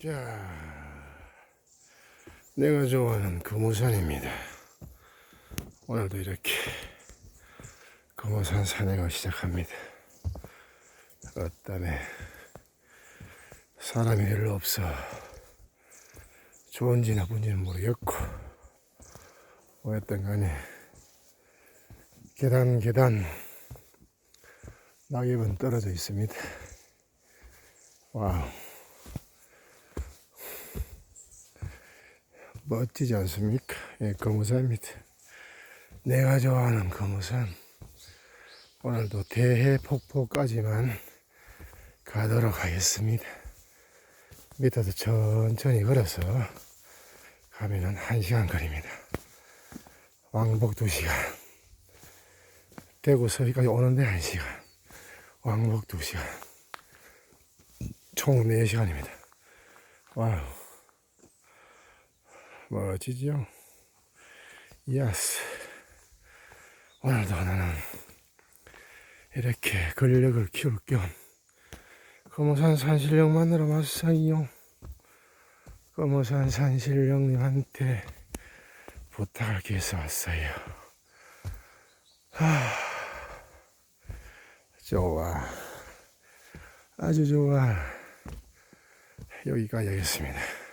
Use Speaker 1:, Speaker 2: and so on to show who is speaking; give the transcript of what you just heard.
Speaker 1: 자, 내가 좋아하는 금호산입니다. 오늘도 이렇게 금호산 산행을 시작합니다. 어땀에 사람이 별로 없어 좋은지 나쁜지는 모르겠고 뭐였든 간에 계단 계단 낙엽은 떨어져 있습니다. 와우. 멋지지 않습니까? 예, 거무산입니다. 내가 좋아하는 거무산. 오늘도 대해 폭포까지만 가도록 하겠습니다. 밑에서 천천히 걸어서 가면은 한 시간 거리입니다. 왕복 두 시간. 대구 서울까지 오는데 한 시간. 왕복 두 시간. 총 4시간입니다. 와우. 멋지죠? 예스. 오늘도 나는 이렇게 근력을 키울 겸 금호산 산신령 만나러 왔어요. 금호산 산신령님한테 부탁을 기해서 왔어요. 하, 좋아. 아주 좋아. 여기까지 하겠습니다.